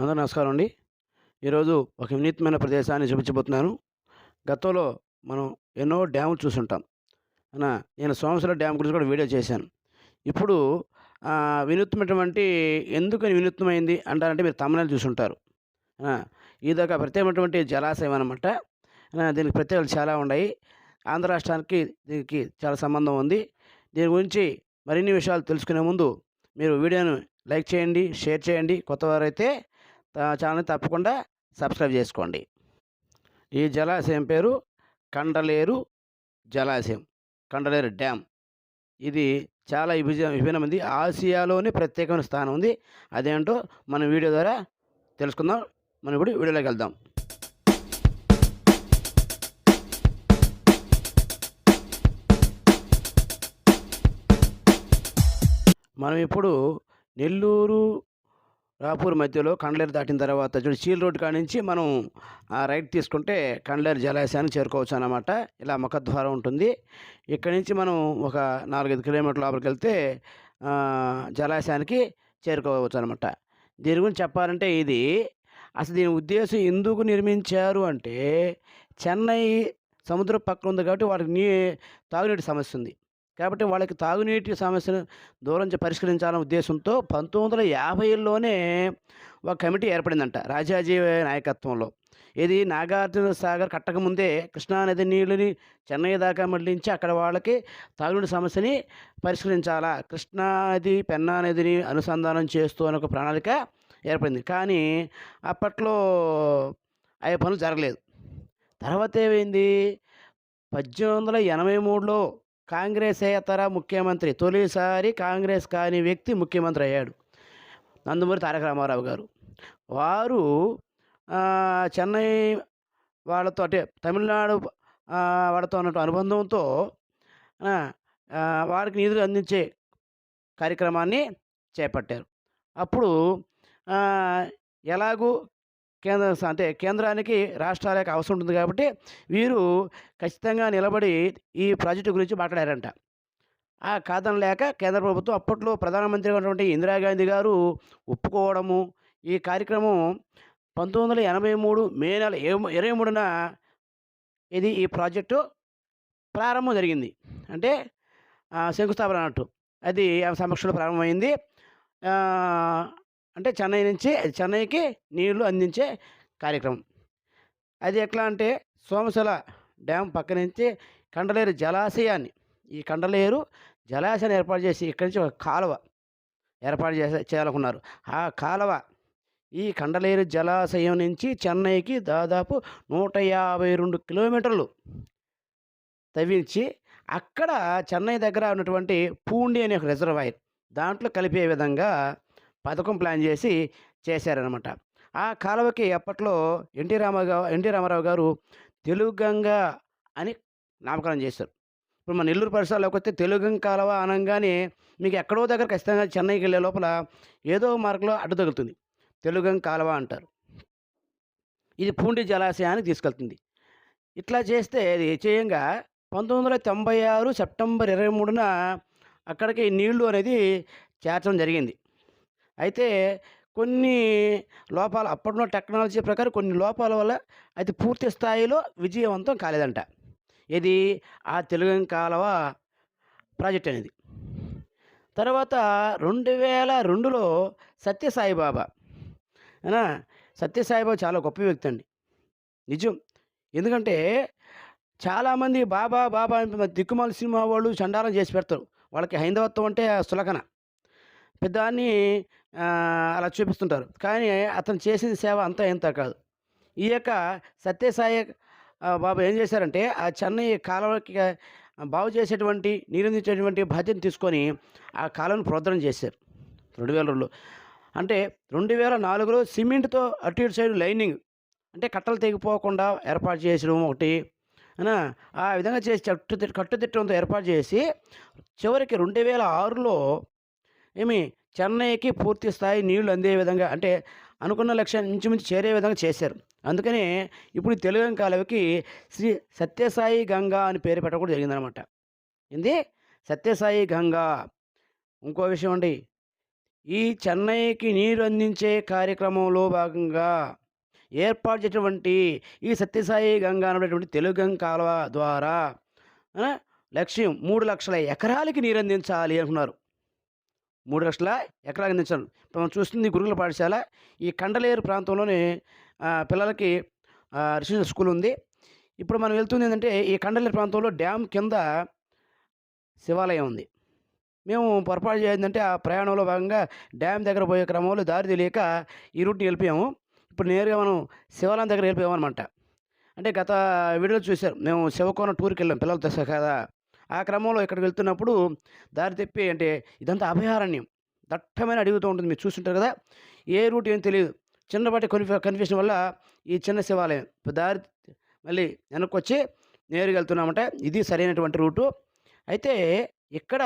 అందరూ నమస్కారం అండి. ఈరోజు ఒక వినూత్నమైన ప్రదేశాన్ని చూపించబోతున్నాను. గతంలో మనం ఎన్నో డ్యాములు చూసుంటాం. నేను సోమశిల డ్యామ్ గురించి కూడా వీడియో చేశాను. ఇప్పుడు వినూత్నమైనటువంటి ఎందుకని వినూత్నమైంది అంటారంటే మీరు తమిళనాడు చూసుంటారు. ఇది ఒక ప్రత్యేకమైనటువంటి జలాశయం అనమాట దీనికి ప్రత్యేకతలు చాలా ఉన్నాయి. ఆంధ్ర రాష్ట్రానికి దీనికి చాలా సంబంధం ఉంది. దీని గురించి మరిన్ని విషయాలు తెలుసుకునే ముందు మీరు వీడియోను లైక్ చేయండి షేర్ చేయండి. కొత్తవారైతే ఛానల్ తప్పకుండా సబ్స్క్రైబ్ చేసుకోండి. ఈ జలాశయం పేరు కండలేరు జలాశయం కండలేరు డ్యామ్. ఇది చాలా విభజ విభిన్నమైంది. ఆసియాలోనే ప్రత్యేకమైన స్థానం ఉంది. అదేంటో మనం వీడియో ద్వారా తెలుసుకుందాం. మనం ఇప్పుడు వీడియోలోకి వెళ్దాం. మనం ఇప్పుడు నెల్లూరు రాపూర్ మధ్యలో కండ్లేరు దాటిన తర్వాత చూడు చీల్ రోడ్ కాడ నుంచి మనం రైట్ తీసుకుంటే కండ్లేరు జలాశయానికి చేరుకోవచ్చు అనమాట ఇలా ముఖద్వారం ఉంటుంది. ఇక్కడి నుంచి మనం ఒక నాలుగైదు కిలోమీటర్ల లోపలికి వెళ్తే జలాశయానికి చేరుకోవచ్చు అనమాట దీని గురించి చెప్పాలంటే ఇది అసలు దీని ఉద్దేశం ఎందుకు నిర్మించారు అంటే చెన్నై సముద్రం పక్కన ఉంది కాబట్టి వాళ్ళకి నీ తాగునీటి సమస్య ఉంది. కాబట్టి వాళ్ళకి తాగునీటి సమస్యను దూరం పరిష్కరించాలనే ఉద్దేశంతో పంతొమ్మిది వందల యాభైలోనే ఒక కమిటీ ఏర్పడిందంట రాజాజీ నాయకత్వంలో. ఇది నాగార్జున సాగర్ కట్టకముందే కృష్ణానది నీళ్ళని చెన్నై దాకా మళ్ళించి అక్కడ వాళ్ళకి తాగునీటి సమస్యని పరిష్కరించాలా కృష్ణానది పెన్నా నదిని అనుసంధానం చేస్తూ అని ఒక ప్రణాళిక ఏర్పడింది. కానీ అప్పట్లో అవి పనులు జరగలేదు. తర్వాత ఏమైంది? పద్దెనిమిది వందల ఎనభై మూడులో కాంగ్రెసేతర ముఖ్యమంత్రి? తొలిసారి కాంగ్రెస్ కాని వ్యక్తి ముఖ్యమంత్రి అయ్యాడు. నందమూరి తారక రామారావు గారు. వారు చెన్నై వాళ్ళతో అంటే తమిళనాడు వాళ్ళతో ఉన్నట్టు అనుబంధంతో వారికి నిధులు అందించే కార్యక్రమాన్ని చేపట్టారు. అప్పుడు ఎలాగూ కేంద్ర అంటే కేంద్రానికి రాష్ట్రాలకు అవసరం ఉంటుంది కాబట్టి వీరు ఖచ్చితంగా నిలబడి ఈ ప్రాజెక్టు గురించి మాట్లాడారంట. ఆ కాదని లేక కేంద్ర ప్రభుత్వం అప్పట్లో ప్రధానమంత్రిగా ఉన్నటువంటి ఇందిరాగాంధీ గారు ఒప్పుకోవడము ఈ కార్యక్రమం పంతొమ్మిది వందల ఎనభై మూడు మే నెల ఏ- ఇరవై మూడున ఇది ఈ ప్రాజెక్టు ప్రారంభం జరిగింది. అంటే శంకుస్థాపన అన్నట్టు. అది ఆమె సమక్షంలో ప్రారంభమైంది. అంటే చెన్నై నుంచి చెన్నైకి నీళ్ళు అందించే కార్యక్రమం. అది ఎట్లా అంటే సోమశిల డ్యామ్ పక్క నుంచి కండలేరు జలాశయాన్ని ఈ కండలేరు జలాశయాన్ని ఏర్పాటు చేసి ఇక్కడి నుంచి ఒక కాలువ ఏర్పాటు చేసే చేయాలనుకున్నారు. ఆ కాలువ ఈ కండలేరు జలాశయం నుంచి చెన్నైకి దాదాపు నూట యాభై రెండు కిలోమీటర్లు తవ్వించి అక్కడ చెన్నై దగ్గర ఉన్నటువంటి పూండి అనే ఒక రిజర్వాయర్ దాంట్లో కలిపే విధంగా పథకం ప్లాన్ చేసి చేశారనమాట ఆ కాలువకి అప్పట్లో ఎన్టీ రామారావు ఎన్టీ రామారావు గారు తెలుగు గంగ అని నామకరణం చేశారు. ఇప్పుడు మన నెల్లూరు పరిసరాల్లోకి వస్తే తెలుగు గంగ కాలువ అనగానే మీకు ఎక్కడో దగ్గర ఖచ్చితంగా చెన్నైకి వెళ్ళే లోపల ఏదో మార్గంలో అడ్డు తగులుతుంది. తెలుగు గంగ కాలువ అంటారు. ఇది పూండి జలాశయానికి తీసుకెళ్తుంది. ఇట్లా చేస్తే నిశ్చయంగా పంతొమ్మిది వందల తొంభై ఆరు సెప్టెంబర్ ఇరవై మూడున అక్కడికి నీళ్ళు అనేది చేర్చడం జరిగింది. అయితే కొన్ని లోపాలు అప్పట్లో టెక్నాలజీ ప్రకారం కొన్ని లోపాల వల్ల అది పూర్తి స్థాయిలో విజయవంతం కాలేదంట. ఇది ఆ తెలుగు కాలవ ప్రాజెక్ట్ అనేది. తర్వాత రెండు వేల రెండులో సత్యసాయిబాబా. సత్యసాయిబాబా చాలా గొప్ప వ్యక్తి అండి. నిజం. ఎందుకంటే చాలామంది బాబా బాబా అని దిక్కుమాల సినిమా వాళ్ళు చండాలం చేసి పెడతారు. వాళ్ళకి హైందవత్వం అంటే సులకన. పెద్దాన్ని అలా చూపిస్తుంటారు. కానీ అతను చేసిన సేవ అంతా ఎంత కాదు. ఈ యొక్క సత్యసాయి బాబు ఏం చేశారంటే ఆ చెన్నై కాలువకి బాగు చేసేటువంటి నీరందించేటువంటి బాధ్యత తీసుకొని ఆ కాలువను ప్రోద్ధరణ చేశారు. రెండు వేల రెండులో అంటే రెండు వేల నాలుగులో సిమెంట్తో అటు ఇటు సైడ్ లైనింగ్ అంటే కట్టలు తెగిపోకుండా ఏర్పాటు చేసడం ఒకటి. ఆ విధంగా చేసి కట్టు కట్టుదిట్టంతో ఏర్పాటు చేసి చివరికి రెండు వేల ఆరులో ఏమి చెన్నైకి పూర్తి స్థాయి నీళ్ళు అందే విధంగా అంటే అనుకున్న లక్ష్యాన్ని ఇంచుమించు చేరే విధంగా చేశారు. అందుకనే ఇప్పుడు తెలుగు కాలువకి శ్రీ సత్యసాయి గంగా అని పేరు పెట్టడం జరిగిందనమాట ఏంది? సత్యసాయి గంగా. ఇంకో విషయం అండి. ఈ చెన్నైకి నీరు అందించే కార్యక్రమంలో భాగంగా ఏర్పాటు చేసినటువంటి ఈ సత్యసాయి గంగా అనేటువంటి తెలుగు కాలువ ద్వారా లక్ష్యం మూడు లక్షల ఎకరాలకి నీరు అందించాలి అనుకున్నారు. మూడు లక్షల ఎకరాలు అందించాలి ఇప్పుడు మనం చూస్తుంది గురుకుల పాఠశాల. ఈ కండలేరు ప్రాంతంలోనే పిల్లలకి ఆ, రెసిడెన్షియల్ స్కూల్ ఉంది. ఇప్పుడు మనం వెళ్తుంది ఏంటంటే ఈ కండలేరు ప్రాంతంలో డ్యామ్ కింద శివాలయం ఉంది. మేము పొరపాటు చేయిందంటే ఆ ప్రయాణంలో భాగంగా డ్యామ్ దగ్గర పోయే క్రమంలో దారి తెలియక ఈ రూట్ని వెళ్ళిపోయాము. ఇప్పుడు నేరుగా మనం శివాలయం దగ్గర వెళ్ళిపోయాం అనమాట అంటే గత వీడియోలో చూశారు. మేము శివకోన టూర్కి వెళ్ళాం పిల్లలతో సహా కదా ఆ క్రమంలో ఇక్కడికి వెళ్తున్నప్పుడు దారి తెప్పి అంటే ఇదంతా అభయారణ్యం. దట్టమైన అడుగుతూ ఉంటుంది. మీరు చూస్తుంటారు కదా! ఏ రూట్ ఏం తెలియదు. చిన్నపాటి కన్ఫ్యూ కన్ఫ్యూషన్ వల్ల ఈ చిన్న శివాలయం ఇప్పుడు దారి మళ్ళీ వెనక్కి వచ్చి నేరుగా వెళ్తున్నామంట ఇది సరైనటువంటి రూటు. అయితే ఇక్కడ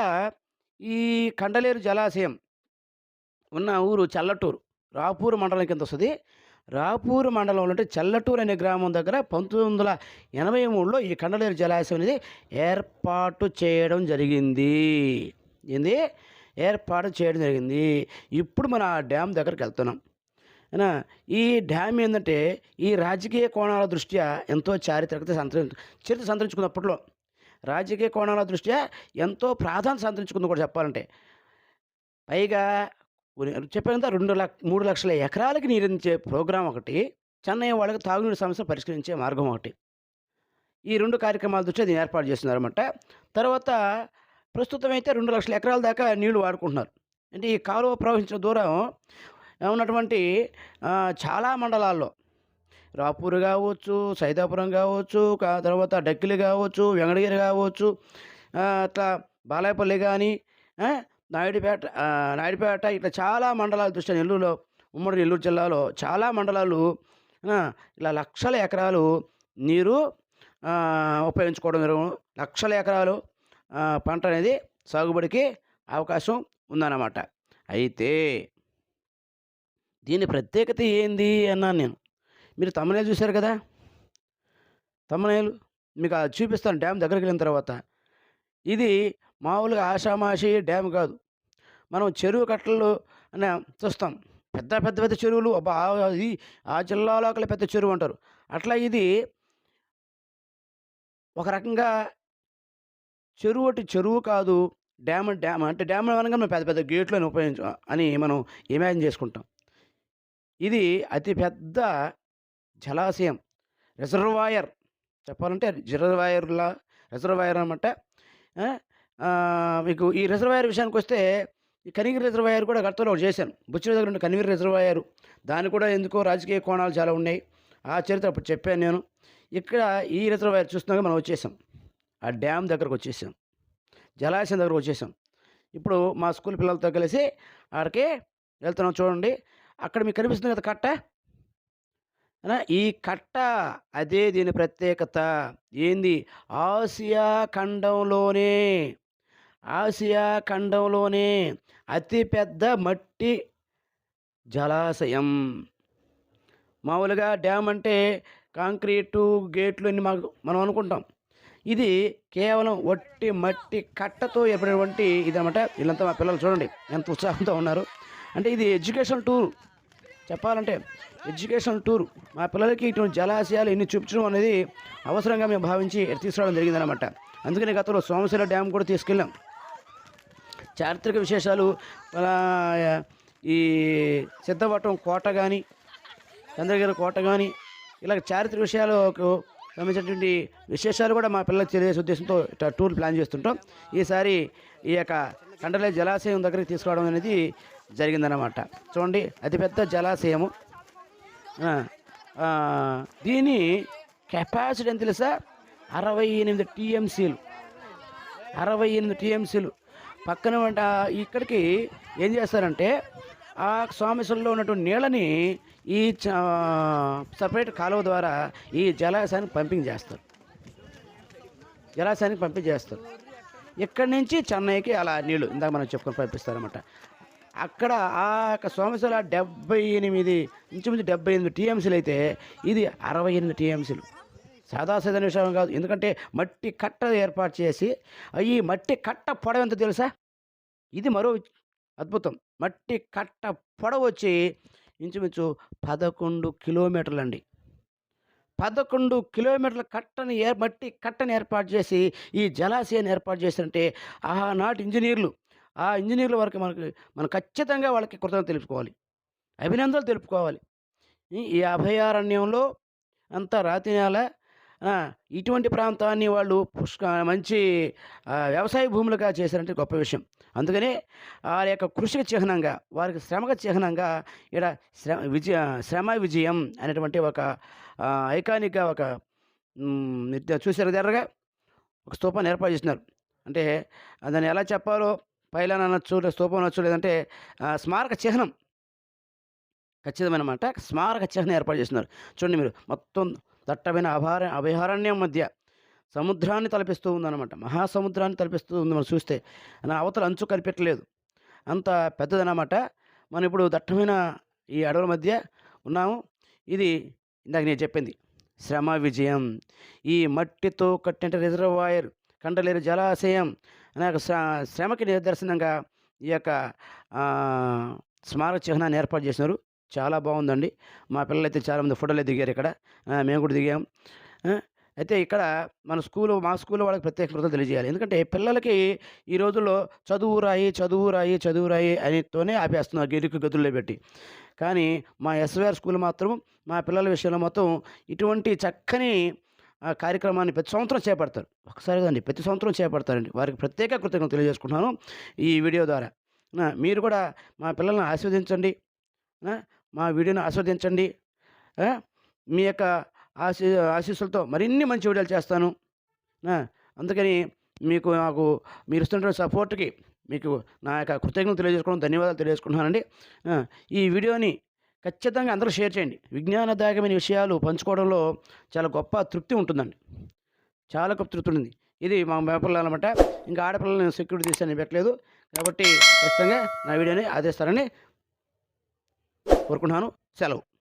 ఈ కండలేరు జలాశయం ఉన్న ఊరు చల్లటూరు. రాపూరు మండలం కింద వస్తుంది. రాపూరు మండలంలో అంటే చల్లటూరు అనే గ్రామం దగ్గర పంతొమ్మిది వందల ఎనభై మూడులో ఈ కండలేరు జలాశయం అనేది ఏర్పాటు చేయడం జరిగింది. ఏంది? ఏర్పాటు చేయడం జరిగింది. ఇప్పుడు మనం ఆ డ్యామ్ దగ్గరికి వెళ్తున్నాం. ఈ డ్యామ్ ఏంటంటే ఈ రాజకీయ కోణాల దృష్ట్యా ఎంతో చారిత్రకత సంతరి చరిత్ర సంతరించుకున్నప్పట్లో రాజకీయ కోణాల దృష్ట్యా ఎంతో ప్రాధాన్యత సంతరించుకుంది కూడా చెప్పాలంటే. పైగా చెప్పాను కదా రెండు లక్ష మూడు లక్షల ఎకరాలకి నీరందించే ప్రోగ్రాం ఒకటి చెన్నై వాళ్ళకి తాగునీటి సమస్యను పరిష్కరించే మార్గం ఒకటి. ఈ రెండు కార్యక్రమాల దృష్ట్యా దీన్ని ఏర్పాటు చేస్తున్నారన్నమాట. తర్వాత ప్రస్తుతం అయితే రెండు లక్షల ఎకరాల దాకా నీళ్ళు వాడుకుంటున్నారు. అంటే ఈ కాలువ ప్రవహించిన దూరం ఉన్నటువంటి చాలా మండలాల్లో రాపూర్ కావచ్చు సైదాపురం కావచ్చు తర్వాత డక్కిలి కావచ్చు వెంకటగిరి కావచ్చు అట్లా బాలాయపల్లి కానీ నాయుడుపేట నాయుడుపేట ఇట్లా చాలా మండలాలు దృష్ట్యా నెల్లూరులో ఉమ్మడి నెల్లూరు జిల్లాలో చాలా మండలాలు ఇలా లక్షల ఎకరాలు నీరు ఉపయోగించుకోవడం జరుగు లక్షల ఎకరాలు పంట అనేది సాగుబడికి అవకాశం ఉందన్నమాట. అయితే దీని ప్రత్యేకత ఏంది అన్నాను నేను. మీరు తమనేలు చూశారు కదా? తమనేలు మీకు అది చూపిస్తాను. డ్యామ్ దగ్గరికి వెళ్ళిన తర్వాత. ఇది మామూలుగా ఆషామాషి డ్యామ్ కాదు. మనం చెరువు కట్టలు అనే చూస్తాం. పెద్ద పెద్ద పెద్ద చెరువులు ఆ- అది ఆ జిల్లాలో ఒకళ్ళు పెద్ద చెరువు అంటారు. అట్లా ఇది ఒక రకంగా చెరువు అంటే చెరువు కాదు డ్యామ్ డ్యామ్. అంటే డ్యామ్ అనగా మనం పెద్ద పెద్ద గేట్లను ఉపయోగించ అని మనం ఇమాజిన్ చేసుకుంటాం. ఇది అతి పెద్ద జలాశయం. రిజర్వాయర్. చెప్పాలంటే రిజర్వాయర్లా రిజర్వాయర్ అనమాట మీకు ఈ రిజర్వాయర్ విషయానికి వస్తే ఈ కనిగిరి రిజర్వాయర్ కూడా గతంలో ఒకటి చేశాను. బుచ్చిరి దగ్గర ఉన్న కనిగిరి రిజర్వాయర్. దాని కూడా ఎందుకో రాజకీయ కోణాలు చాలా ఉన్నాయి. ఆ చరిత్ర అప్పుడు చెప్పాను నేను. ఇక్కడ ఈ రిజర్వాయర్ చూస్తున్నాక మనం వచ్చేసాం. ఆ డ్యామ్ దగ్గరకు వచ్చేసాం. జలాశయం దగ్గరకు వచ్చేసాం. ఇప్పుడు మా స్కూల్ పిల్లలతో కలిసి ఆడికి వెళ్తున్నాం చూడండి. అక్కడ మీకు కనిపిస్తుంది కదా కట్ట? ఈ కట్ట అదే దీని ప్రత్యేకత. ఏంది? ఆసియా ఖండంలోనే ఆసియా ఖండంలోనే అతిపెద్ద మట్టి జలాశయం. మామూలుగా డ్యామ్ అంటే కాంక్రీటు గేట్లు అని మాకు మనం అనుకుంటాం. ఇది కేవలం వట్టి మట్టి కట్టతో ఏర్పడినటువంటి ఇది అనమాట వీళ్ళంతా మా పిల్లలు చూడండి ఎంత ఉత్సాహంతో ఉన్నారు. అంటే ఇది ఎడ్యుకేషన్ టూర్. చెప్పాలంటే ఎడ్యుకేషన్ టూర్. మా పిల్లలకి ఇటువంటి జలాశయాలు ఎన్ని చూపించడం అనేది అవసరంగా మేము భావించి తీసుకురావడం జరిగిందనమాట అందుకని గతంలో సోమశిల డ్యామ్ కూడా తీసుకెళ్ళాం. చారిత్రక విశేషాలు అలా ఈ సిద్ధవటం కోట కానీ చంద్రగిరి కోట కానీ ఇలా చారిత్రక విషయాలకు సంబంధించినటువంటి విశేషాలు కూడా మా పిల్లలకు తెలియజేసే ఉద్దేశంతో టూర్ ప్లాన్ చేస్తుంటాం. ఈసారి ఈ యొక్క కండలే జలాశయం దగ్గరికి తీసుకురావడం అనేది జరిగిందనమాట చూడండి అతిపెద్ద జలాశయము. దీని కెపాసిటీ ఎంత తెలుసా? అరవై ఎనిమిది టీఎంసీలు. అరవై ఎనిమిది టీఎంసీలు. పక్కన వంట ఇక్కడికి ఏం చేస్తారంటే ఆ స్వామిశంలో ఉన్నటువంటి నీళ్ళని ఈ చ- సపరేట్ కాలువ ద్వారా ఈ జలాశయానికి పంపింగ్ చేస్తారు. జలాశయానికి పంపింగ్ చేస్తారు. ఇక్కడి నుంచి చెన్నైకి అలా నీళ్ళు ఇందాక మనం చెప్పుకొని పంపిస్తారనమాట అక్కడ ఆ యొక్క సోమశిల డెబ్బై ఎనిమిది ఇంచుమించు డెబ్బై ఎనిమిది టీఎంసీలు అయితే ఇది అరవై ఎనిమిది టీఎంసీలు. సాదాసీదైన విషయం కాదు. ఎందుకంటే మట్టి కట్ట ఏర్పాటు చేసి ఈ మట్టి కట్ట పొడవు ఎంత తెలుసా? ఇది మరో అద్భుతం. మట్టి కట్ట పొడవు వచ్చి ఇంచుమించు పదకొండు కిలోమీటర్లు అండి పదకొండు కిలోమీటర్ల కట్టని ఏ మట్టి కట్టని ఏర్పాటు చేసి ఈ జలాశయాన్ని ఏర్పాటు చేశారంటే ఆనాటి ఇంజనీర్లు ఆ ఇంజనీర్ల వరకు మనకి మనం ఖచ్చితంగా వాళ్ళకి కృతజ్ఞత తెలుపుకోవాలి. అభినందనలు తెలుపుకోవాలి. ఈ- అభయారణ్యంలో అంతా రాతి నేల ఇటువంటి ప్రాంతాన్ని వాళ్ళు పుష్క మంచి వ్యవసాయ భూములుగా చేశారంటే గొప్ప విషయం. అందుకనే వారి యొక్క కృషికి చిహ్నంగా వారికి శ్రమకు చిహ్నంగా ఇక్కడ శ్రమ విజయ శ్రమ విజయం అనేటువంటి ఒక ఐకానిక్గా ఒక చూశారు దగ్గరగా ఒక స్తూపాన్ని ఏర్పాటు చేసినారు అంటే దాన్ని ఎలా చెప్పాలో పైలాన్ అనొచ్చు లేదా స్తూపం అనొచ్చు లేదంటే స్మారక చిహ్నం. ఖచ్చితమైనమాట. స్మారక చిహ్నం ఏర్పాటు చేస్తున్నారు. చూడండి మీరు మొత్తం దట్టమైన అభార అభయారణ్యం మధ్య సముద్రాన్ని తలపిస్తూ ఉందన్నమాట. మహాసముద్రాన్ని తలపిస్తూ ఉంది మనం చూస్తే. నా అవతల అంచు కనిపెట్టలేదు. అంత పెద్దదన్నమాట. మనం ఇప్పుడు దట్టమైన ఈ అడవుల మధ్య ఉన్నాము. ఇది ఇందాక నేను చెప్పింది. శ్రమ విజయం. ఈ మట్టితో కట్టిన రిజర్వాయర్ కండలేరు జలాశయం అనే ఒక శ్ర శ్రమకి నిదర్శనంగా ఈ యొక్క స్మారక చిహ్నాన్ని ఏర్పాటు చేసినారు. చాలా బాగుందండి. మా పిల్లలు అయితే చాలామంది ఫోటోలు దిగారు ఇక్కడ. మేము కూడా దిగాం. అయితే ఇక్కడ మన స్కూలు మా స్కూల్లో వాళ్ళకి ప్రత్యేక కృతజ్ఞతలు తెలియజేయాలి. ఎందుకంటే పిల్లలకి ఈ రోజుల్లో చదువు రాయి చదువు రాయి చదువు రాయి అనితోనే ఆపేస్తున్నారు గిరికి గదుల్లో పెట్టి. కానీ మా ఎస్వీఆర్ స్కూల్ మాత్రం మా పిల్లల విషయంలో మొత్తం ఇటువంటి చక్కని కార్యక్రమాన్ని ప్రతి సంవత్సరం చేపడతారు. ఒకసారి కదండి ప్రతి సంవత్సరం చేపడతారండి. వారికి ప్రత్యేక కృతజ్ఞతలు తెలియజేసుకుంటున్నాను ఈ వీడియో ద్వారా. మీరు కూడా మా పిల్లల్ని ఆస్వాదించండి మా వీడియోని ఆస్వాదించండి. మీ యొక్క ఆశీ ఆశీస్సులతో మరిన్ని మంచి వీడియోలు చేస్తాను. అందుకని మీకు నాకు మీరు ఇస్తున్న సపోర్ట్కి మీకు నా యొక్క కృతజ్ఞతలు తెలియజేసుకోవడం ధన్యవాదాలు తెలియజేసుకుంటున్నానండి. ఈ వీడియోని ఖచ్చితంగా అందరూ షేర్ చేయండి. విజ్ఞానదాయకమైన విషయాలు పంచుకోవడంలో చాలా గొప్ప తృప్తి ఉంటుందండి. చాలా గొప్ప తృప్తి ఉంటుంది. ఇది మా మేపల్లో అనమాట. ఇంకా ఆడపిల్లల్ని సెక్యూరిటీ తీసాను పెట్టలేదు కాబట్టి ఖచ్చితంగా నా వీడియోని ఆదేస్తారని కోరుకుంటున్నాను. సెలవు.